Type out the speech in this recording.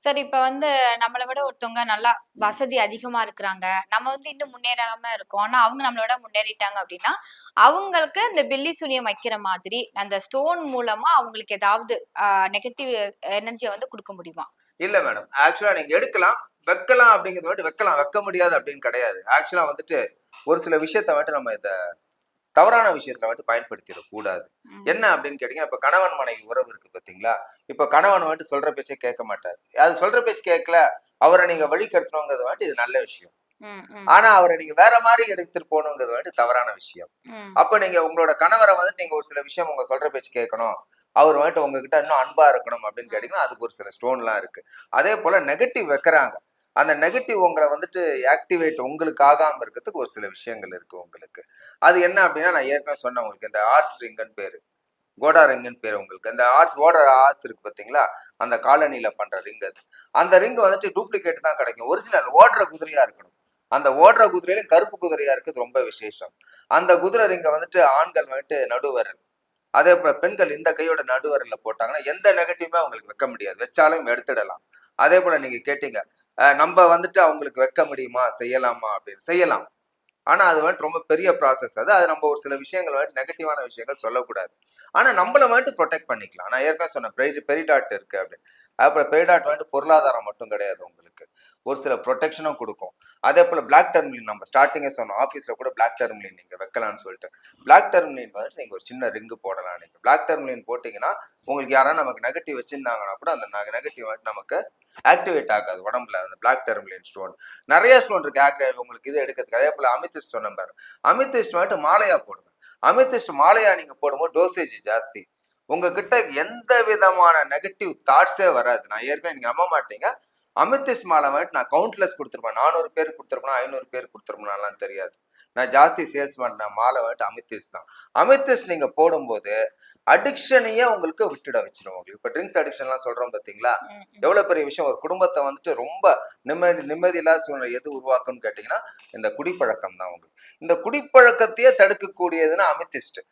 சரி இப்ப வந்து நம்மளை விட ஒருத்தவங்க நல்லா வசதி அதிகமா இருக்கிறாங்க. நம்ம வந்து இன்னும் முன்னேறாம இருக்கோம். ஆனா அவங்க நம்மளோட விட முன்னேறிட்டாங்க அப்படின்னா அவங்களுக்கு இந்த பில்லி சூனியம் வைக்கிற மாதிரி, அந்த ஸ்டோன் மூலமா அவங்களுக்கு ஏதாவது நெகட்டிவ் எனர்ஜியை வந்து கொடுக்க முடியுமா? இல்ல மேடம். ஆக்சுவலா நீங்க எடுக்கலாம், வைக்கலாம் அப்படிங்கிறத விட வைக்கலாம், வைக்க முடியாது அப்படின்னு கிடையாது. ஆக்சுவலா வந்துட்டு ஒரு சில விஷயத்த வந்துட்டு நம்ம இதை தவறான விஷயத்துல வந்துட்டு பயன்படுத்திறக் கூடாது. ம். என்ன அப்படின்னு கேட்டீங்கன்னா, இப்ப கணவன் மனைவி உறவு இருக்கு பார்த்தீங்களா? இப்ப கணவன் வந்துட்டு சொல்ற பேச்ச கேட்க மாட்டாரு. அது சொல்ற பேச்சு கேட்கல, அவர நீங்க வழிகெடுத்தணுங்கிறது வந்துட்டு இது நல்ல விஷயம். ஆனா அவர நீங்க வேற மாரி எடுத்துட்டு போகணுங்கிறது வந்துட்டு தவறான விஷயம். அப்ப நீங்க உங்களோட கணவர வந்துட்டு நீங்க ஒரு சில விஷயம் உங்க சொல்ற பேச்சு கேட்கணும். அவர் வந்துட்டு உங்ககிட்ட இன்னும் அன்பா இருக்கணும் அப்படின்னு கேட்டீங்கன்னா, அதுக்கு ஒரு சில ஸ்டோன்லாம் இருக்கு. அதே போல நெகட்டிவ் வைக்கிறாங்க. அந்த நெகட்டிவ் உங்களை வந்துட்டு ஆக்டிவேட் உங்களுக்கு ஆகாமல் இருக்கிறதுக்கு ஒரு சில விஷயங்கள் இருக்கு உங்களுக்கு. அது என்ன அப்படின்னா, நான் ஏற்கனவே சொன்னேன் உங்களுக்கு இந்த ஆர்ஸ் ரிங்குன்னு பேரு. கோடா ரிங்குன்னு பேர் உங்களுக்கு. இந்த ஆர்ஸ் ஓடுற ஆர்ஸ் இருக்கு பார்த்தீங்களா? அந்த காலனியில் பண்ணுற ரிங் அது. அந்த ரிங் வந்துட்டு டூப்ளிகேட் தான் கிடைக்கும். ஒரிஜினல் ஓடுற குதிரையா இருக்கணும். அந்த ஓடுற குதிரையிலும் கருப்பு குதிரையா இருக்குது ரொம்ப விசேஷம். அந்த குதிரை ரிங்கை வந்துட்டு ஆண்கள் வந்துட்டு நடுவரல். அதே போல பெண்கள் இந்த கையோட நடுவரல்ல போட்டாங்கன்னா, எந்த நெகட்டிவ்மே அவங்களுக்கு வைக்க முடியாது. வச்சாலும் எடுத்துடலாம். அதே போல நீங்க கேட்டீங்க, நம்ம வந்துட்டு அவங்களுக்கு வைக்க முடியுமா? செய்யலாமா? அப்படின்னு. செய்யலாம். ஆனால் அது வந்துட்டு ரொம்ப பெரிய ப்ராசஸ் அது. அது நம்ம ஒரு சில விஷயங்கள் வந்துட்டு நெகட்டிவான விஷயங்கள் சொல்லக்கூடாது. ஆனால் நம்மள வந்துட்டு ப்ரொடெக்ட் பண்ணிக்கலாம். நான் ஏற்கனவே சொன்னேன் பெரி பெரிடாட் இருக்குது அப்படின்னு. அதேபோல பெரிடாட் வந்துட்டு பொருளாதாரம் மட்டும் கிடையாது உங்களுக்கு. ஒரு சில ப்ரொடெக்ஷனும் கொடுக்கும் அதே போல் பிளாக் டர்மலின் நம்ம ஸ்டார்டிங்கே சொன்னோம். ஆஃபீஸில் கூட பிளாக் டர்மலின் நீங்கள் வைக்கலாம்னு சொல்லிட்டு. பிளாக் டர்மலின் வந்துட்டு நீங்கள் ஒரு சின்ன ரிங்கு போடலாம் நீங்கள் பிளாக் டர்மலின் போட்டிங்கன்னா உங்களுக்கு யாராவது நமக்கு நெகட்டிவ் வச்சுருந்தாங்கன்னா கூட அந்த நெகட்டிவ் வந்துட்டு நமக்கு ஆக்டிவேட் ஆகாது உடம்புல அந்த பிளாக் டெர்மிலியன் ஸ்டோன். நிறைய ஸ்டோன் இருக்கு ஆக்டிவ் உங்களுக்கு இது எடுக்கிறதுக்கு. அதே போல அமித்திஸ்ட் சொன்ன பாரு அமித்திஸ்ட் வந்துட்டு மாலையா போடுங்க. அமித்திஸ்ட் மாலையா நீங்க போடும்போது டோசேஜ் ஜாஸ்தி. உங்ககிட்ட எந்த விதமான நெகட்டிவ் தாட்ஸே வராது. நான் ஏற்கனவே நீங்க நம்ப மாட்டீங்க. அமித்திஸ்ட் மாலை வந்துட்டு நான் கவுண்ட்லெஸ் குடுத்துருப்பேன். 400 பேருக்கு குடுத்துருப்பேனா, 500 பேருக்கு குடுத்துருப்பேனாலாம் தெரியாது. நான் ஜாஸ்தி சேல்ஸ் பண்ண மாலை வந்துட்டு அமித்திஸ்ட் தான். அமித்திஸ்ட் நீங்க போடும்போது அடிக்ஷனையே உங்களுக்கு விட்டுட வச்சுரும் உங்களுக்கு. இப்ப ட்ரிங்க்ஸ் அடிக்ஷன்லாம் சொல்றோம் பார்த்தீங்களா? ம், ம். எவ்வளவு பெரிய விஷயம். ஒரு குடும்பத்த வந்துட்டு ரொம்ப நிம்மதி நிம்மதி இல்லாத சூழ்நிலை எது உருவாக்கும்னு கேட்டீங்கன்னா, இந்த குடிப்பழக்கம் தான் உங்களுக்கு. இந்த குடிப்பழக்கத்தையே தடுக்கக்கூடியதுன்னா அமித்திஸ்ட்.